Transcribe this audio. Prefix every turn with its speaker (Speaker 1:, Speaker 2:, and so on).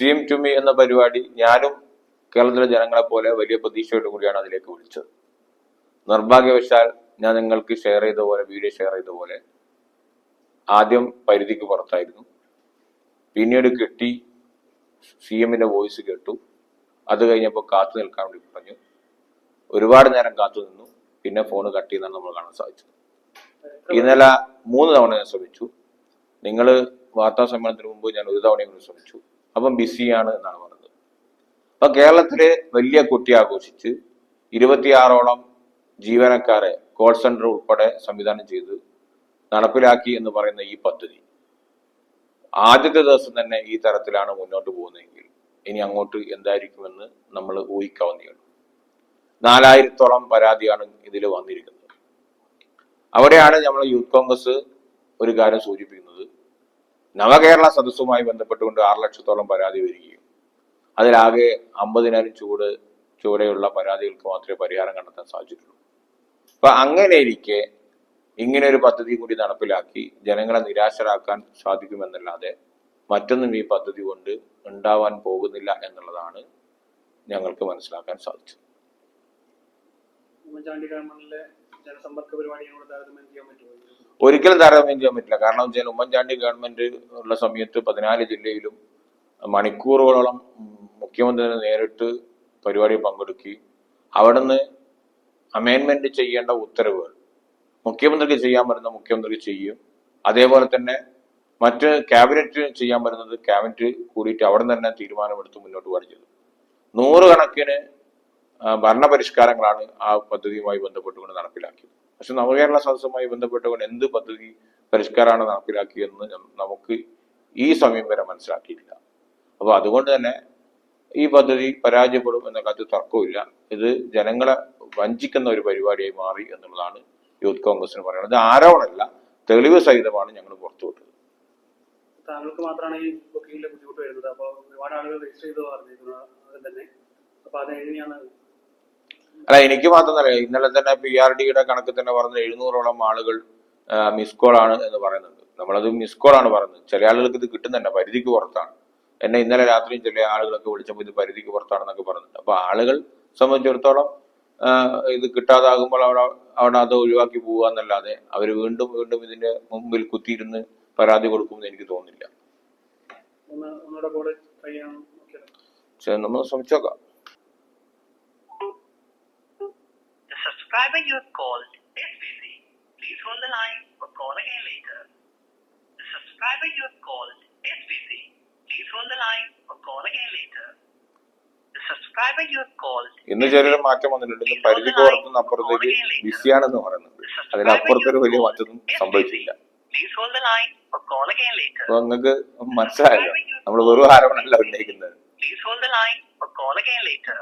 Speaker 1: C M to me എന്ന പരിപാടി ഞാനും കേരളത്തിലെ ജനങ്ങളെ പോലെ വലിയ പ്രതീക്ഷയോട് കൂടിയാണ് അതിലേക്ക് വിളിച്ചത്. നിർഭാഗ്യവശാൽ ഞാൻ നിങ്ങൾക്ക് ഷെയർ ചെയ്ത പോലെ വീഡിയോ ഷെയർ ചെയ്ത പോലെ ആദ്യം പരിധിക്ക് പുറത്തായിരുന്നു. പിന്നീട് കിട്ടി സി എമ്മിന്റെ വോയിസ് കേട്ടു. അത് കഴിഞ്ഞപ്പോൾ കാത്തു നിൽക്കാൻ വേണ്ടി പറഞ്ഞു. ഒരുപാട് നേരം കാത്തു നിന്നു. പിന്നെ ഫോൺ കട്ട് ചെയ്യുന്നതാണ് നമ്മൾ കാണാൻ സാധിച്ചത്. ഇന്നലെ മൂന്ന് തവണ ഞാൻ ശ്രമിച്ചു. നിങ്ങൾ വാർത്താ സമ്മേളനത്തിന് മുമ്പ് ഞാൻ ഒരു തവണയെങ്കിലും ശ്രമിച്ചു. അപ്പം ബിസിയാണ് എന്നാണ് പറഞ്ഞത്. അപ്പൊ കേരളത്തിലെ വലിയ കുട്ടി ആഘോഷിച്ച് ഇരുപത്തിയാറോളം ജീവനക്കാരെ കോൾ സെന്റർ ഉൾപ്പെടെ സംവിധാനം ചെയ്ത് നടപ്പിലാക്കി എന്ന് പറയുന്ന ഈ പദ്ധതി. ആദ്യത്തെ ദിവസം തന്നെ ഈ തരത്തിലാണ് മുന്നോട്ട് പോകുന്നതെങ്കിൽ ഇനി അങ്ങോട്ട് എന്തായിരിക്കുമെന്ന് നമ്മൾ ഊഹിക്കാവുന്നതാണ് നാലായിരത്തോളം പരാതിയാണ് ഇതിൽ വന്നിരിക്കുന്നത്. അവിടെയാണ് നമ്മൾ യൂത്ത് കോൺഗ്രസ് ഒരു കാര്യം സൂചിപ്പിക്കുന്നത്. നവകേരള സദസ്സുമായി ബന്ധപ്പെട്ടുകൊണ്ട് ആറ് ലക്ഷത്തോളം പരാതി വരികയും അതിലാകെ അമ്പതിനായിരം ചൂട് ചുവടെയുള്ള പരാതികൾക്ക് മാത്രമേ പരിഹാരം കണ്ടെത്താൻ സാധിച്ചിട്ടുള്ളൂ. അപ്പൊ അങ്ങനെ ഇരിക്കെ ഇങ്ങനെ ഒരു പദ്ധതി കൂടി നടപ്പിലാക്കി ജനങ്ങളെ നിരാശരാക്കാൻ സാധിക്കുമെന്നല്ലാതെ മറ്റൊന്നും ഈ പദ്ധതി കൊണ്ട് ഉണ്ടാവാൻ പോകുന്നില്ല എന്നുള്ളതാണ് ഞങ്ങൾക്ക് മനസ്സിലാക്കാൻ സാധിച്ചത്.
Speaker 2: ഉമ്മൻചാണ്ടി ഗവൺമെന്റിലെ
Speaker 1: ഒരിക്കലും താരതമ്യം ചെയ്യാൻ പറ്റില്ല. കാരണം വെച്ചാൽ ഉമ്മൻചാണ്ടി ഗവൺമെന്റ് ഉള്ള സമയത്ത് പതിനാല് ജില്ലയിലും മണിക്കൂറുകളോളം മുഖ്യമന്ത്രി നേരിട്ട് പരിപാടി പങ്കെടുക്കുകയും അവിടുന്ന് അമേൻമെന്റ് ചെയ്യേണ്ട ഉത്തരവുകൾ. മുഖ്യമന്ത്രിക്ക് ചെയ്യാൻ പറ്റുന്ന മുഖ്യമന്ത്രി ചെയ്യും. അതേപോലെ തന്നെ മറ്റ് ക്യാബിനറ്റ് ചെയ്യാൻ പറ്റുന്നത് ക്യാബിനറ്റ് കൂടിയിട്ട് അവിടെ തന്നെ തീരുമാനമെടുത്ത് മുന്നോട്ട് പഠിച്ചത് നൂറുകണക്കിന് ഭരണപരിഷ്കാരങ്ങളാണ് ആ പദ്ധതിയുമായി ബന്ധപ്പെട്ടുകൊണ്ട് നടപ്പിലാക്കിയത്. പക്ഷെ നവകേരള സദസ്സുമായി ബന്ധപ്പെട്ടുകൊണ്ട് എന്ത് പദ്ധതി പരിഷ്കാരമാണ് നടപ്പിലാക്കിയതെന്ന് നമുക്ക് ഈ സമയം വരെ മനസ്സിലാക്കിയിട്ടില്ല. അപ്പൊ അതുകൊണ്ട് തന്നെ ഈ പദ്ധതി പരാജയപ്പെടും എന്ന കാര്യത്തിൽ തർക്കമില്ല ഇത് ജനങ്ങളെ വഞ്ചിക്കുന്ന ഒരു പരിപാടിയായി മാറി എന്നുള്ളതാണ് യൂത്ത് കോൺഗ്രസിന് പറയുന്നത്. ആരോപണമല്ല തെളിവ് സഹിതമാണ് ഞങ്ങൾ പുറത്തുവിട്ടത്.
Speaker 2: താങ്കൾക്ക് മാത്രമാണ് ഈ ബുക്കിങ്ങിലെ ബുദ്ധിമുട്ട് വരുന്നത്. അപ്പോൾ ഒരുപാട് ആളുകൾ രജിസ്റ്റർ ചെയ്ത് പറഞ്ഞിരിക്കുന്നത് അത് തന്നെ. അപ്പൊ അത് എങ്ങനെയാണ്
Speaker 1: അല്ല എനിക്ക് മാത്രം മാത്രമല്ല ഇന്നലെ തന്നെ പി ആർ ഡിയുടെ കണക്ക് തന്നെ പറഞ്ഞ എഴുന്നൂറോളം ആളുകൾ മിസ് കോൾ ആണ് എന്ന് പറയുന്നുണ്ട്. നമ്മളത് മിസ് കോൾ ആണ് പറയുന്നത്. ചില ആളുകൾക്ക് ഇത് കിട്ടുന്നുണ്ട് പരിധിക്ക് പുറത്താണ്. എന്നെ ഇന്നലെ രാത്രിയും ചില ആളുകളൊക്കെ വിളിച്ചപ്പോൾ ഇത് പരിധിക്ക് പുറത്താണെന്നൊക്കെ പറഞ്ഞിട്ടുണ്ട് അപ്പൊ ആളുകൾ സംബന്ധിച്ചിടത്തോളം ഇത് കിട്ടാതാകുമ്പോൾ അവിടെ അവിടെ അത് ഒഴിവാക്കി പോവുക എന്നല്ലാതെ അവർ വീണ്ടും വീണ്ടും ഇതിന്റെ മുമ്പിൽ കുത്തിയിരുന്ന് പരാതി കൊടുക്കുമെന്ന് എനിക്ക് തോന്നുന്നില്ല. നമ്മൾ ശ്രമിച്ചോക്കാം
Speaker 3: The subscriber you have called is busy. Please hold the line or call again later. The subscriber you have called is busy. Please hold the line or call again later. The subscriber you have called
Speaker 1: ഇന്ന് ചെറിയൊരു മാറ്റം വന്നിട്ടുണ്ട് ഇന്ന് പരിധിക്ക് പുറത്തുനിന്ന് അപ്പുറത്തേക്ക് ബിസിയാണെന്ന് പറയുന്നുണ്ട് അതിനപ്പുറത്തൊരു വലിയ മാറ്റമൊന്നും സംഭവിച്ചില്ല
Speaker 3: Please hold the line or call again later.
Speaker 1: അപ്പൊ നിങ്ങൾക്ക് മനസ്സിലായല്ലോ നമ്മൾ വെറും ആരോപണമല്ല ഉന്നയിക്കുന്നത്
Speaker 3: Please hold the line or call again later.